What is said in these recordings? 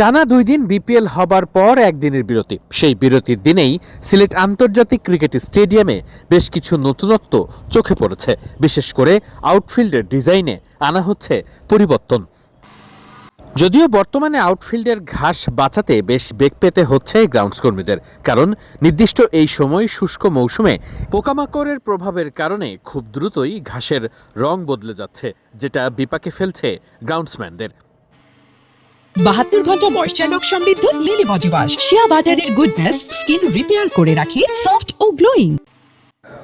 টানা দুই দিন বিপিএল হবার পর একদিনের বিরতি। সেই বিরতির দিনেই সিলেট আন্তর্জাতিক ক্রিকেট স্টেডিয়ামে বেশ কিছু নতুনত্ব চোখে পড়েছে। বিশেষ করে আউটফিল্ডের ডিজাইনে আনা হচ্ছে পরিবর্তন। যদিও বর্তমানে আউটফিল্ডের ঘাস বাঁচাতে বেশ বেগ পেতে হচ্ছে গ্রাউন্ডস কর্মীদের কারণ নির্দিষ্ট এই সময় শুষ্ক মৌসুমে পোকামাকড়ের প্রভাবের কারণে খুব দ্রুতই ঘাসের রং বদলে যাচ্ছে, যেটা বিপাকে ফেলছে গ্রাউন্ডসম্যানদের। বাহাত্তর ঘণ্টা ময়শ্চার লোক সমৃদ্ধ লিলি বডি ওয়াশ শিয়া বাটারের গুডনেস স্কিন রিপেয়ার করে রাখে সফট ও গ্লোয়িং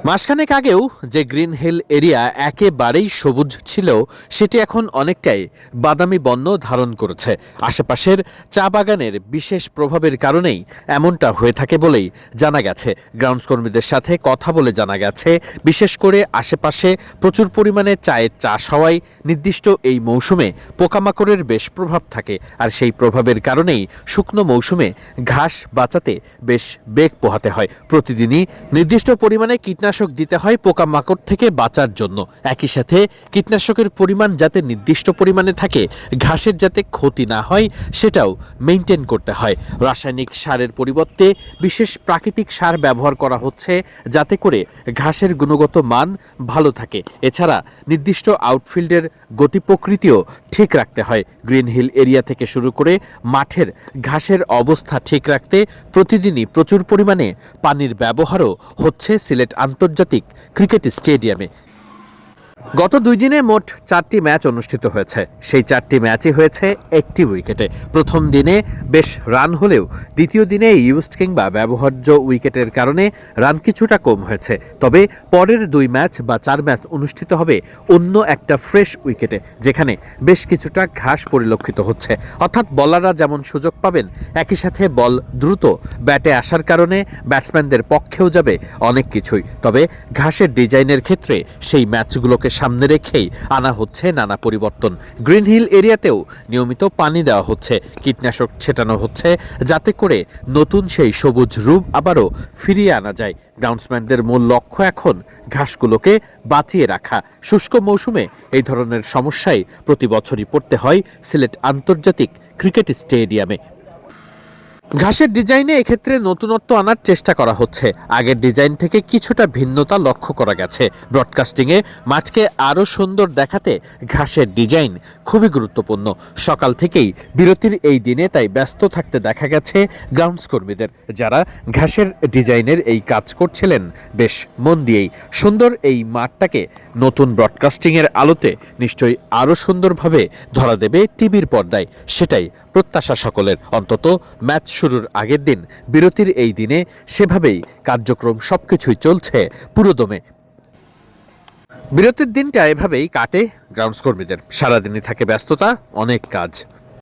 মাসখানেক আগেও যে গ্রিন হিল এরিয়া একেবারেই সবুজ ছিল, সেটি এখন অনেকটাই বাদামি বর্ণ ধারণ করেছে। আশেপাশের চা বাগানের বিশেষ প্রভাবের কারণেই এমনটা হয়ে থাকে বলেই জানা গেছে। গ্রাউন্ডস কর্মীদের সাথে কথা বলে জানা গেছে, বিশেষ করে আশেপাশে প্রচুর পরিমাণে চায়ের চাষ হওয়ায় নির্দিষ্ট এই মৌসুমে পোকামাকড়ের বেশ প্রভাব থাকে আর সেই প্রভাবের কারণেই শুকনো মৌসুমে ঘাস বাঁচাতে বেশ বেগ পোহাতে হয়। প্রতিদিনই নির্দিষ্ট পরিমাণে কীটনাশক দিতে হয় পোকামাকড় থেকে বাঁচার জন্য। একই সাথে কীটনাশকের পরিমাণ যাতে নির্দিষ্ট পরিমাণে থাকে, ঘাসের যাতে ক্ষতি না হয়, সেটাও মেনটেন করতে হয়। রাসায়নিক সারের পরিবর্তে বিশেষ প্রাকৃতিক সার ব্যবহার করা হচ্ছে যাতে করে ঘাসের গুণগত মান ভালো থাকে। এছাড়া নির্দিষ্ট আউটফিল্ডের গতি প্রকৃতিও ঠিক রাখতে হয়। গ্রিন হিল এরিয়া থেকে শুরু করে মাঠের ঘাসের অবস্থা ঠিক রাখতে প্রতিদিনই প্রচুর পরিমাণে পানির ব্যবহারও হচ্ছে সিলেট আন্তর্জাতিক ক্রিকেট স্টেডিয়ামে। গত দুই দিনে মোট চারটি ম্যাচ অনুষ্ঠিত হয়েছে। সেই চারটি ম্যাচই হয়েছে একটি উইকেটে। প্রথম দিনে বেশ রান হলেও দ্বিতীয় দিনে ইউস্ট কিংবা ব্যবহার্য উইকেটের কারণে রান কিছুটা কম হয়েছে। তবে পরের দুই ম্যাচ বা চার ম্যাচ অনুষ্ঠিত হবে অন্য একটা ফ্রেশ উইকেটে, যেখানে বেশ কিছুটা ঘাস পরিলক্ষিত হচ্ছে। অর্থাৎ বলাররা যেমন সুযোগ পাবেন, একই সাথে বল দ্রুত ব্যাটে আসার কারণে ব্যাটসম্যানদের পক্ষেও যাবে অনেক কিছুই। তবে ঘাসের ডিজাইনের ক্ষেত্রে সেই ম্যাচগুলোকে সামনে রেখেই আনা হচ্ছে নানা পরিবর্তন। গ্রিন হিল এরিয়াতেও নিয়মিত পানি দেওয়া হচ্ছে। কীটনাশক ছেটানো হচ্ছে যাতে করে নতুন সেই সবুজ রূপ আবারও ফিরিয়ে আনা যায়। গ্রাউন্ডসম্যানদের মূল লক্ষ্য এখন ঘাসগুলোকে বাঁচিয়ে রাখা। শুষ্ক মৌসুমে এই ধরনের সমস্যায় প্রতি বছরই পড়তে হয় সিলেট আন্তর্জাতিক ক্রিকেট স্টেডিয়ামে। ঘাসের ডিজাইনে এক্ষেত্রে নতুনত্ব আনার চেষ্টা করা হচ্ছে। আগের ডিজাইন থেকে কিছুটা ভিন্নতা লক্ষ্য করা গেছে। ব্রডকাস্টিংয়ে মাঠকে আরও সুন্দর দেখাতে ঘাসের ডিজাইন খুবই গুরুত্বপূর্ণ। সকাল থেকেই বিরতির এই দিনে তাই ব্যস্ত থাকতে দেখা গেছে গ্রাউন্ডস কর্মীদের যারা ঘাসের ডিজাইনের এই কাজ করছিলেন, বেশ মন দিয়েই। সুন্দর এই মাঠটাকে নতুন ব্রডকাস্টিংয়ের আলোতে নিশ্চয়ই আরও সুন্দরভাবে ধরা দেবে টিভির পর্দায়। সেটাই প্রত্যাশা সকলের। অন্তত ম্যাচ শুরুর আগের দিন, বিরতির এই দিনে সেভাবেই কার্যক্রম সবকিছুই চলছে পুরোদমে। বিরতির দিনটা এভাবেই কাটে। গ্রাউন্ডস কর্মীদের সারাদিনই থাকে ব্যস্ততা, অনেক কাজ।